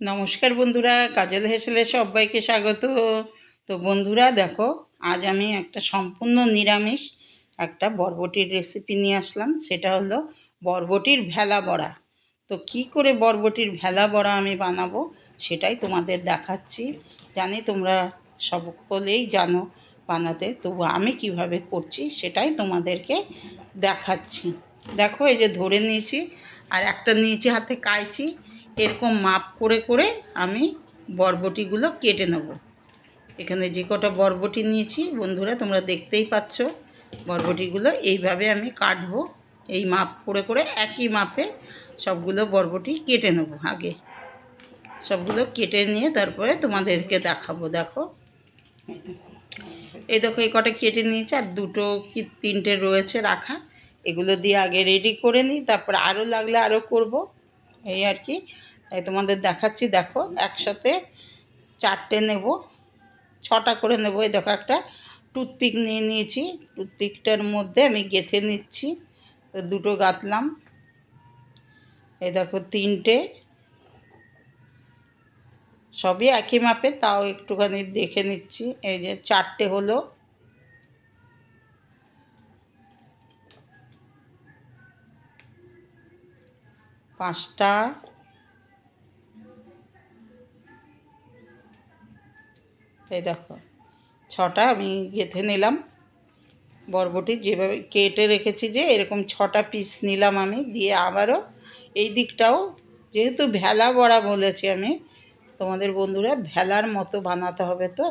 নমস্কার বন্ধুরা, কাজল হেসেলে সবাইকে স্বাগত। তো বন্ধুরা, দেখো, আজ আমি একটা সম্পূর্ণ নিরামিষ একটা বরবটির রেসিপি নিয়ে আসলাম। সেটা হলো বরবটির ভেলা বড়া। তো কি করে বরবটির ভেলা বড়া আমি বানাবো সেটাই তোমাদের দেখাচ্ছি। জানি তোমরা সকলেই জানো বানাতে, তবু আমি কীভাবে করছি সেটাই তোমাদেরকে দেখাচ্ছি। দেখো, এই যে ধরে নিয়েছি, আর একটা নিয়েছি হাতে কাইছি এরকম মাপ করে করে আমি বরবটিগুলো কেটে নেব। এখানে যে কটা বরবটি নিয়েছি, বন্ধুরা তোমরা দেখতেই পাচ্ছ, বরবটিগুলো এইভাবে আমি কাটবো। এই মাপ করে করে একই মাপে সবগুলো বরবটি কেটে নেব আগে। সবগুলো কেটে নিয়ে তারপরে তোমাদেরকে দেখাবো, দেখো। এই দেখো, এই কটা কেটে নিয়েছে, আর দুটো কি তিনটে রয়েছে রাখা। এগুলো দিয়ে আগে রেডি করে নিই, তারপর আরও লাগলে আরও করব। এই আর কি। তাই তোমাদের দেখাচ্ছি, দেখো, একসাথে চারটে নেব, ছটা করে নেব। এই দেখো একটা টুথপিক নিয়ে নিয়েছি, টুথপিকটার মধ্যে আমি গেঁথে নিচ্ছি, তো দুটো গাঁথলাম। এই দেখো তিনটে, সবই একই মাপে তাও একটুখানি দেখে নিচ্ছি। এই যে চারটে হলো পাঁচটা। এই দেখো, ছটা আমি গেঁথে নিলাম। বরবটি যেভাবে কেটে রেখেছি যে এরকম ছটা পিস নিলাম আমি, দিয়ে আবারও এই দিকটাও, যেহেতু ভেলা বড়া বলেছি আমি, তোমাদের বন্ধুরা ভেলার মতো বানাতে হবে তো,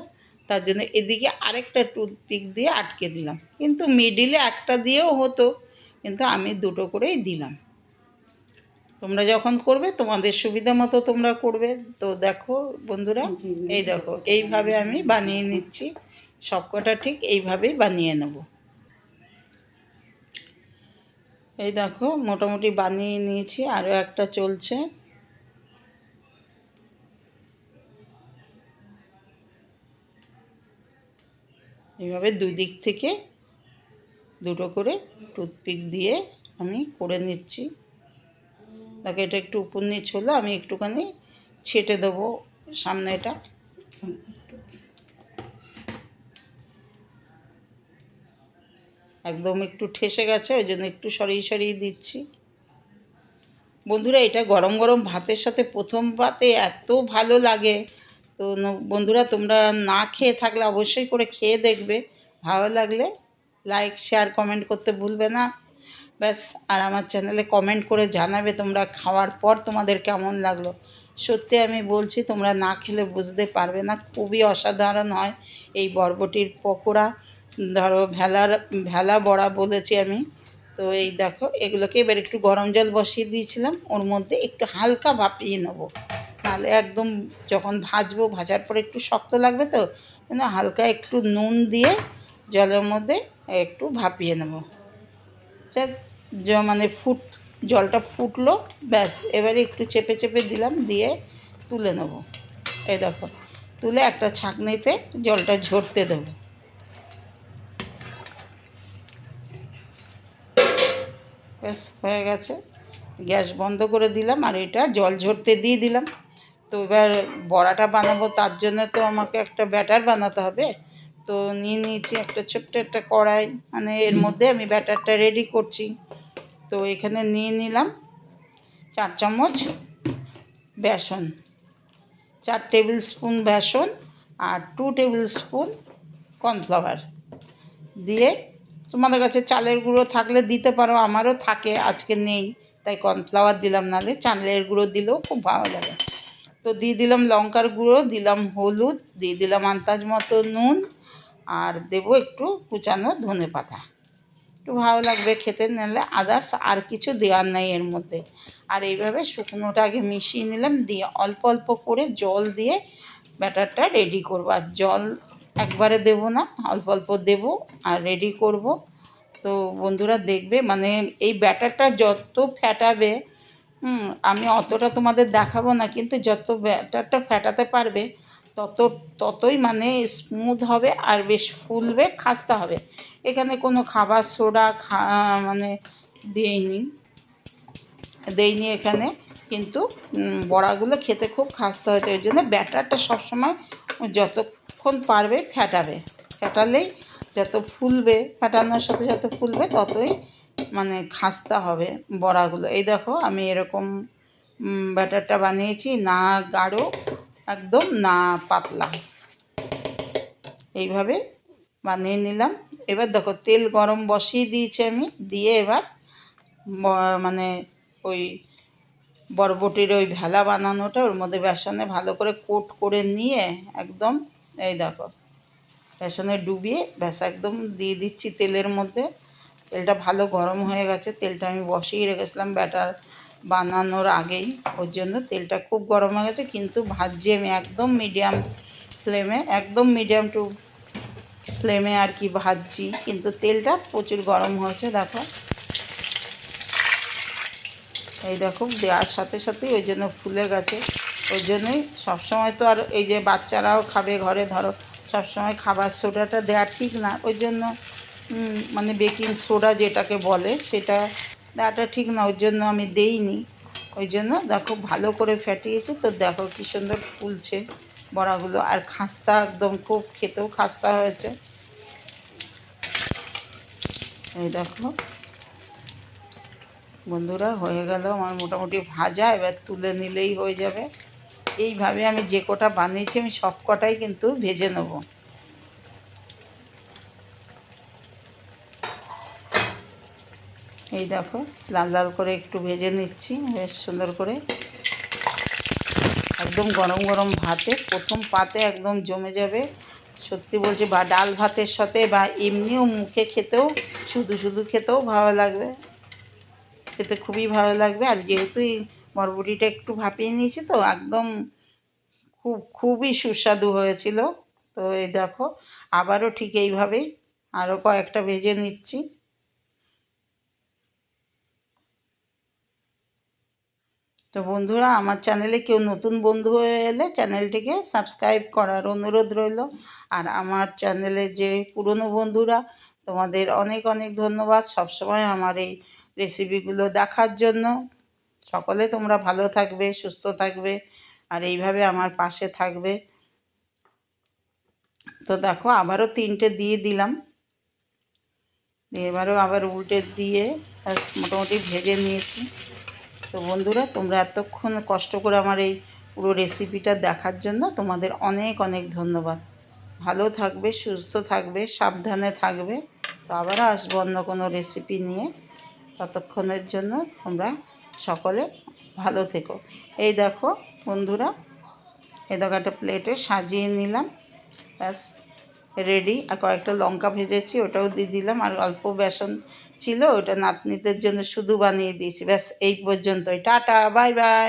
তার জন্য এদিকে আরেকটা টুথপিক দিয়ে আটকে দিলাম। কিন্তু মিডিলে একটা দিয়েও হতো, কিন্তু আমি দুটো করেই দিলাম। তোমরা যখন করবে তোমাদের সুবিধা মতো তোমরা করবে। তো দেখো বন্ধুরা এই দেখো এইভাবে আমি বানিয়ে নিচ্ছি। সবকটা ঠিক এইভাবেই বানিয়ে নেব। এই দেখো মোটামুটি বানিয়ে নিয়েছি আরও একটা চলছে। এইভাবে দুই দিক থেকে দুটো করে টুথপিক দিয়ে আমি করে নিচ্ছি। দেখো এটা একটু উপর নিচ হলো, আমি একটুখানি ছেটে দেবো সামনে এটা। একদম একটু ঠেসে গেছে, ওই জন্য একটু সরিয়ে সরিয়ে দিচ্ছি। বন্ধুরা, এটা গরম গরম ভাতের সাথে প্রথম ভাতে এত ভালো লাগে। তো বন্ধুরা, তোমরা না খেয়ে থাকলে অবশ্যই করে খেয়ে দেখবে। ভালো লাগলে লাইক, শেয়ার, কমেন্ট করতে ভুলবে না। ব্যাস, আর আমার চ্যানেলে কমেন্ট করে জানাবে তোমরা খাওয়ার পর তোমাদের কেমন লাগল। সত্যি আমি বলছি, তোমরা না খেলে বুঝতে পারবে না, খুবই অসাধারণ হয় এই বরবটির পকোড়া। ধরো ভেলার, ভেলা বড়া বলেছি আমি। তো এই দেখো, এগুলোকে এবার একটু গরম জল বসিয়ে দিয়েছিলাম, ওর মধ্যে একটু হালকা ভাপিয়ে নেব। নাহলে একদম যখন ভাজবো, ভাজার পরে একটু শক্ত লাগবে তো কিন্তু হালকা একটু নুন দিয়ে জলের মধ্যে একটু ভাপিয়ে নেব। জ- মানে ফুট, জলটা ফুটলো, ব্যাস, এবারে একটু চেপে চেপে দিলাম, দিয়ে তুলে নেব। এই দেখো, তুলে একটা ছাঁকনিতে জলটা ঝরতে দেবো। ব্যাস, হয়ে গেছে। গ্যাস বন্ধ করে দিলাম, আর এটা জল ঝরতে দিয়ে দিলাম। তো এবার বড়াটা বানাবো, তার জন্য তো আমাকে একটা ব্যাটার বানাতে হবে। তো নিয়ে নিয়েছি একটা ছোট্ট একটা কড়াই। মানে এর মধ্যে আমি ব্যাটারটা রেডি করছি। তো এখানে নিয়ে নিলাম চার চামচ বেসন, চার টেবিল স্পুন বেসন আর টু টেবিল স্পুন কর্নফ্লাওয়ার। দিয়ে তোমাদের কাছে চালের গুঁড়ো থাকলে দিতে পারো, আমারও থাকে, আজকে নেই, তাই কর্নফ্লাওয়ার দিলাম। নাহলে চালের গুঁড়ো দিলেও খুব ভালো লাগে। তো দিয়ে দিলাম লঙ্কার গুঁড়ো, দিলাম হলুদ, দিয়ে দিলাম আন্দাজ মতো নুন আর দেবো একটু কুচানো ধনে পাতা। একটু ভালো লাগবে খেতে নিলে আদার্স আর কিছু দেওয়ার নাই এর মধ্যে। আর এইভাবে শুকনোটা আগে মিশিয়ে নিলাম, দিয়ে অল্প অল্প করে জল দিয়ে ব্যাটারটা রেডি করব। আর জল একবারে দেব না, অল্প অল্প দেব আর রেডি করব। তো বন্ধুরা দেখবে মানে এই ব্যাটারটা যত ফ্যাটাবে আমি অতটা তোমাদের দেখাবো না, কিন্তু যত ব্যাটারটা ফ্যাটাতে পারবে তত, ততই মানে স্মুথ হবে আর বেশ ফুলবে, খাস্তা হবে। এখানে কোনো খাবার সোডা খা মানে দিইনি। দেইনি এখানে, কিন্তু বড়াগুলো খেতে খুব খাস্তা হয়েছে। ওই জন্য ব্যাটারটা সবসময় যতক্ষণ পারবে ফ্যাটাবে ফ্যাটালেই যত ফুলবে ফ্যাটানোর সাথে যত ফুলবে, ততই মানে খাস্তা হবে বড়াগুলো। এই দেখো, আমি এরকম ব্যাটারটা বানিয়েছি না গাঢ় একদম না পাতলা। এইভাবে বানিয়ে নিলাম। এবার দেখো, তেল গরম বসিয়ে দিয়েছি আমি। দিয়ে এবার মানে ওই বরবটির ওই ভেলা বানানোটা, ওর মধ্যে বেসনে ভালো করে কোট করে নিয়ে একদম এই দেখো, বেসনে ডুবিয়ে ব্যাস একদম দিয়ে দিচ্ছি তেলের মধ্যে। তেলটা ভালো গরম হয়ে গেছে, তেলটা আমি বসিয়ে রেখেছিলাম ব্যাটার বানানোর আগেই। ওর জন্য তেলটা খুব গরম হয়ে গেছে, কিন্তু ভাজছি আমি একদম মিডিয়াম ফ্লেমে একদম মিডিয়াম টু ফ্লেমে আর কি ভাজছি, কিন্তু তেলটা প্রচুর গরম হয়েছে, দেখো। এই দেখো, দেওয়ার সাথে সাথেই ওই জন্য ফুলে গেছে। ওই জন্যই সবসময় তো আর এই যে বাচ্চারাও খাবে ঘরে, ধরো, সবসময় খাবার সোডাটা দেওয়া ঠিক না। ওই জন্য মানে বেকিং সোডা যেটাকে বলে, সেটা দেওয়াটা ঠিক না, ওই জন্য আমি দেইনি। ওই জন্য দেখো ভালো করে ফ্যাটিয়েছে তো দেখো কী সুন্দর ফুলছে বড়াগুলো। আর খাস্তা একদম খুব খেতেও খাস্তা হয়েছে। এই দেখো। বন্ধুরা, হয়ে গেল আমার মোটামুটি ভাজা, এবার তুলে নিলেই হয়ে যাবে। এইভাবে আমি যে কটা বানিয়েছি, আমি সব কটাই কিন্তু ভেজে নেব। এই দেখো, লাল লাল করে একটু ভেজে নিচ্ছি, বেশ সুন্দর করে। একদম গরম গরম ভাতে, প্রথম পাতে একদম জমে যাবে। সত্যি বলছি, বা ডাল ভাতের সাথে বা এমনিও মুখে খেতেও, শুধু শুধু খেতেও ভালো লাগবে। খেতে খুবই ভালো লাগবে। আর যেহেতু এই একটু ভাপিয়ে নিয়েছি তো, একদম খুব, খুবই সুস্বাদু হয়েছিল। তো এই দেখো, আবারও ঠিক এইভাবেই আরও কয়েকটা ভেজে নিচ্ছি। তো বন্ধুরা, আমার চ্যানেলে কেউ নতুন বন্ধু হয়ে এলে চ্যানেলটিকে সাবস্ক্রাইব করার অনুরোধ রইল। আর আমার চ্যানেলে যে পুরনো বন্ধুরা, তোমাদের অনেক অনেক ধন্যবাদ সবসময় আমার এই রেসিপিগুলো দেখার জন্য। সকলে তোমরা ভালো থাকবে, সুস্থ থাকবে, আর এইভাবে আমার পাশে থাকবে। তো দেখো, আবারও তিনটে দিয়ে দিলাম। এবারও আবার উল্টে দিয়ে মোটামুটি ভেজে নিয়েছি। তো বন্ধুরা, তোমরা এতক্ষণ কষ্ট করে আমার এই পুরো রেসিপিটা দেখার জন্য তোমাদের অনেক অনেক ধন্যবাদ। ভালো থাকবে, সুস্থ থাকবে, সাবধানে থাকবে। তো আবারও আসব অন্য কোনো রেসিপি নিয়ে। ততক্ষণের জন্য তোমরা সকলে ভালো থেকো। এই দেখো বন্ধুরা, এই দেখো একটা প্লেটে সাজিয়ে নিলাম। ব্যাস রেডি আর কয়েকটা লঙ্কা ভেজেছি, ওটাও দিয়ে দিলাম। আর অল্প বেসন ছিল ওটা নাতনিদের জন্য শুধু বানিয়ে দিয়েছি। ব্যাস এই পর্যন্তই। Tata bye bye.